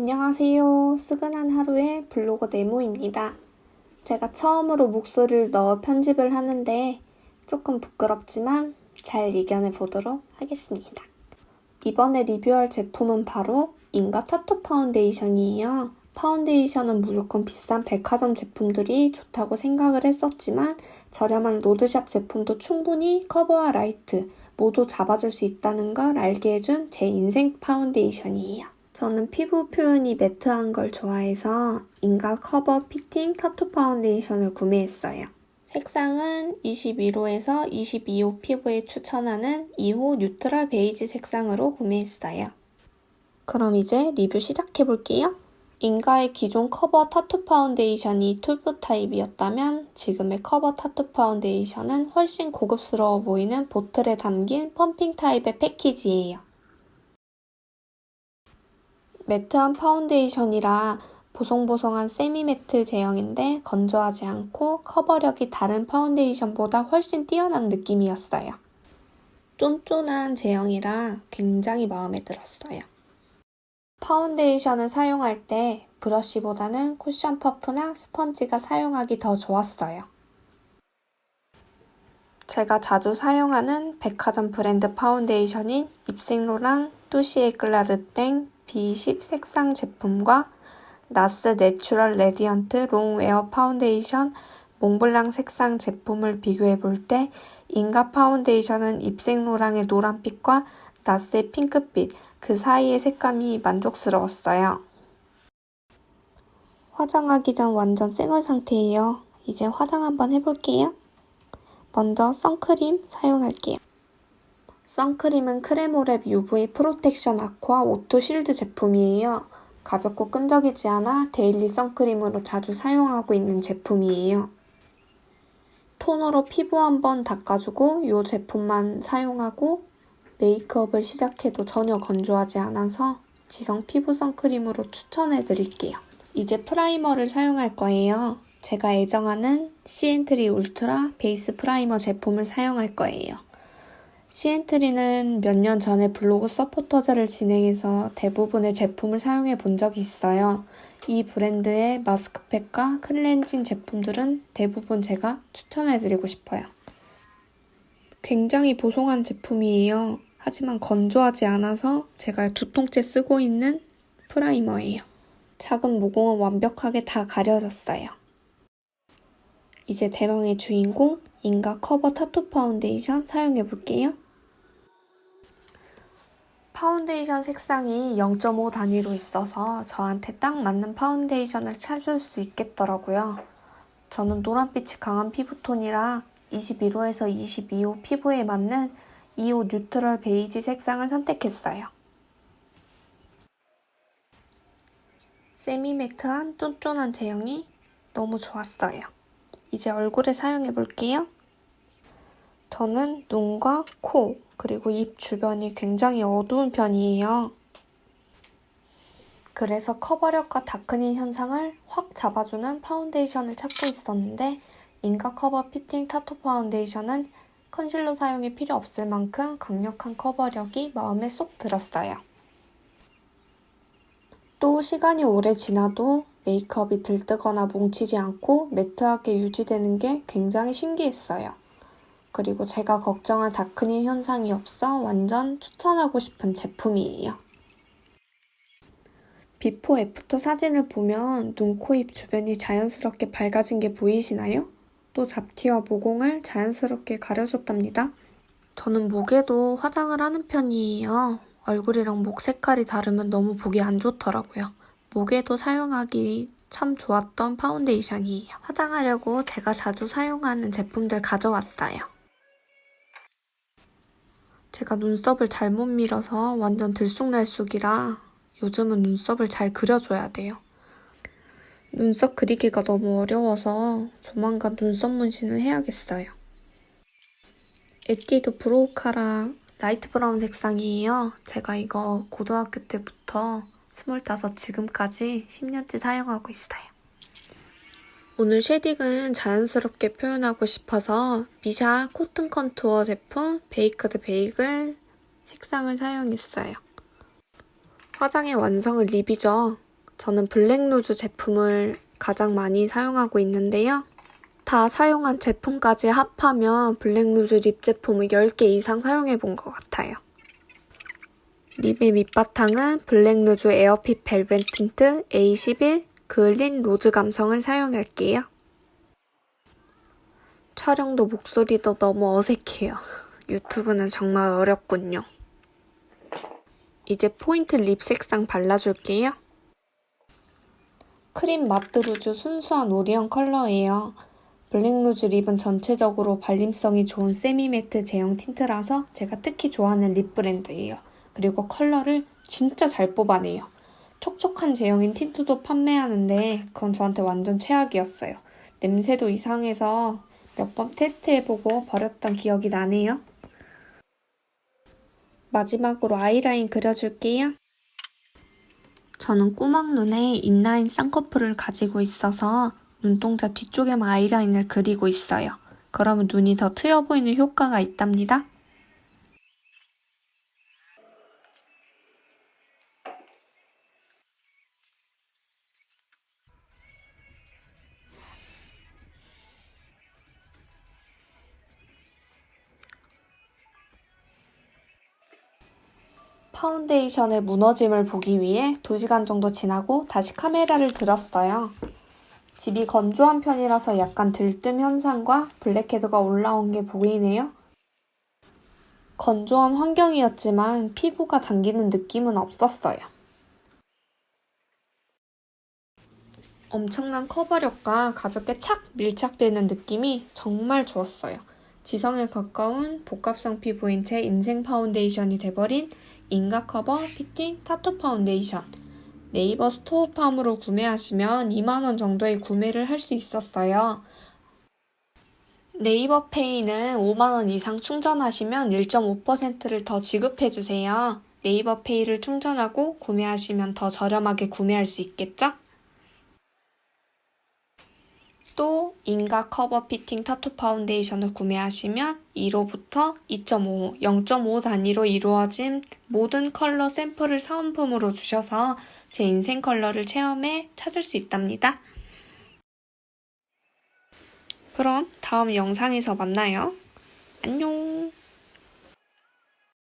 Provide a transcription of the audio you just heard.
안녕하세요. 스근한 하루의 블로거 네모입니다. 제가 처음으로 목소리를 넣어 편집을 하는데 조금 부끄럽지만 잘 이겨내 보도록 하겠습니다. 이번에 리뷰할 제품은 바로 인가 타투 파운데이션이에요. 파운데이션은 무조건 비싼 백화점 제품들이 좋다고 생각을 했었지만 저렴한 로드샵 제품도 충분히 커버와 라이트 모두 잡아줄 수 있다는 걸 알게 해준 제 인생 파운데이션이에요. 저는 피부 표현이 매트한 걸 좋아해서 인가 커버 피팅 타투 파운데이션을 구매했어요. 색상은 21호에서 22호 피부에 추천하는 2호 뉴트럴 베이지 색상으로 구매했어요. 그럼 이제 리뷰 시작해볼게요. 인가의 기존 커버 타투 파운데이션이 툴브 타입이었다면 지금의 커버 타투 파운데이션은 훨씬 고급스러워 보이는 보틀에 담긴 펌핑 타입의 패키지예요. 매트한 파운데이션이라 보송보송한 세미매트 제형인데 건조하지 않고 커버력이 다른 파운데이션보다 훨씬 뛰어난 느낌이었어요. 쫀쫀한 제형이라 굉장히 마음에 들었어요. 파운데이션을 사용할 때 브러쉬보다는 쿠션 퍼프나 스펀지가 사용하기 더 좋았어요. 제가 자주 사용하는 백화점 브랜드 파운데이션인 입생로랑 뚜시에클라르땡 B10 색상 제품과 나스 내추럴 레디언트 롱웨어 파운데이션 몽블랑 색상 제품을 비교해 볼 때 인가 파운데이션은 입생로랑의 노란빛과 나스의 핑크빛 그 사이의 색감이 만족스러웠어요. 화장하기 전 완전 쌩얼 상태예요. 이제 화장 한번 해볼게요. 먼저 선크림 사용할게요. 선크림은 크레모랩 UV 프로텍션 아쿠아 오토 실드 제품이에요. 가볍고 끈적이지 않아 데일리 선크림으로 자주 사용하고 있는 제품이에요. 토너로 피부 한번 닦아주고 이 제품만 사용하고 메이크업을 시작해도 전혀 건조하지 않아서 지성 피부 선크림으로 추천해 드릴게요. 이제 프라이머를 사용할 거예요. 제가 애정하는 시엔트리 울트라 베이스 프라이머 제품을 사용할 거예요. 시엔트리는 몇 년 전에 블로그 서포터즈를 진행해서 대부분의 제품을 사용해 본 적이 있어요. 이 브랜드의 마스크팩과 클렌징 제품들은 대부분 제가 추천해 드리고 싶어요. 굉장히 보송한 제품이에요. 하지만 건조하지 않아서 제가 두 통째 쓰고 있는 프라이머예요. 작은 모공은 완벽하게 다 가려졌어요. 이제 대망의 주인공 인가 커버 타투 파운데이션 사용해 볼게요. 파운데이션 색상이 0.5 단위로 있어서 저한테 딱 맞는 파운데이션을 찾을 수 있겠더라고요. 저는 노란빛이 강한 피부톤이라 21호에서 22호 피부에 맞는 2호 뉴트럴 베이지 색상을 선택했어요. 세미매트한 쫀쫀한 제형이 너무 좋았어요. 이제 얼굴에 사용해 볼게요. 저는 눈과 코, 그리고 입 주변이 굉장히 어두운 편이에요. 그래서 커버력과 다크닝 현상을 확 잡아주는 파운데이션을 찾고 있었는데 인가 커버 피팅 타투 파운데이션은 컨실러 사용이 필요 없을 만큼 강력한 커버력이 마음에 쏙 들었어요. 또 시간이 오래 지나도 메이크업이 들뜨거나 뭉치지 않고 매트하게 유지되는 게 굉장히 신기했어요. 그리고 제가 걱정한 다크닝 현상이 없어 완전 추천하고 싶은 제품이에요. 비포 애프터 사진을 보면 눈, 코, 입 주변이 자연스럽게 밝아진 게 보이시나요? 또 잡티와 모공을 자연스럽게 가려줬답니다. 저는 목에도 화장을 하는 편이에요. 얼굴이랑 목 색깔이 다르면 너무 보기 안 좋더라고요. 목에도 사용하기 참 좋았던 파운데이션이에요. 화장하려고 제가 자주 사용하는 제품들 가져왔어요. 제가 눈썹을 잘못 밀어서 완전 들쑥날쑥이라 요즘은 눈썹을 잘 그려줘야 돼요. 눈썹 그리기가 너무 어려워서 조만간 눈썹 문신을 해야겠어요. 에뛰드 브로우 카라 라이트 브라운 색상이에요. 제가 이거 고등학교 때부터 25 지금까지 10년째 사용하고 있어요. 오늘 쉐딩은 자연스럽게 표현하고 싶어서 미샤 코튼 컨투어 제품 베이크드 베이글 색상을 사용했어요. 화장의 완성을 리뷰죠. 저는 블랙루즈 제품을 가장 많이 사용하고 있는데요. 다 사용한 제품까지 합하면 블랙루즈 립 제품을 10개 이상 사용해 본 것 같아요. 립의 밑바탕은 블랙루즈 에어핏 벨벳 틴트 A11 그을린 로즈 감성을 사용할게요. 촬영도 목소리도 너무 어색해요. 유튜브는 정말 어렵군요. 이제 포인트 립 색상 발라줄게요. 크림 마트 루즈 순수한 오리온 컬러예요. 블랙루즈 립은 전체적으로 발림성이 좋은 세미매트 제형 틴트라서 제가 특히 좋아하는 립 브랜드예요. 그리고 컬러를 진짜 잘 뽑아내요. 촉촉한 제형인 틴트도 판매하는데 그건 저한테 완전 최악이었어요. 냄새도 이상해서 몇 번 테스트해보고 버렸던 기억이 나네요. 마지막으로 아이라인 그려줄게요. 저는 꾸막눈에 인라인 쌍꺼풀을 가지고 있어서 눈동자 뒤쪽에만 아이라인을 그리고 있어요. 그러면 눈이 더 트여 보이는 효과가 있답니다. 파운데이션의 무너짐을 보기 위해 2시간 정도 지나고 다시 카메라를 들었어요. 집이 건조한 편이라서 약간 들뜸 현상과 블랙헤드가 올라온 게 보이네요. 건조한 환경이었지만 피부가 당기는 느낌은 없었어요. 엄청난 커버력과 가볍게 착 밀착되는 느낌이 정말 좋았어요. 지성에 가까운 복합성 피부인 제 인생 파운데이션이 돼버린 인가 커버 피팅 타투 파운데이션. 네이버 스토어팜으로 구매하시면 2만원 정도의 구매를 할 수 있었어요. 네이버 페이는 5만원 이상 충전하시면 1.5%를 더 지급해주세요. 네이버 페이를 충전하고 구매하시면 더 저렴하게 구매할 수 있겠죠? 또 인가 커버 피팅 타투 파운데이션을 구매하시면 1호부터 2.5, 0.5 단위로 이루어진 모든 컬러 샘플을 사은품으로 주셔서 제 인생 컬러를 체험해 찾을 수 있답니다. 그럼 다음 영상에서 만나요. 안녕!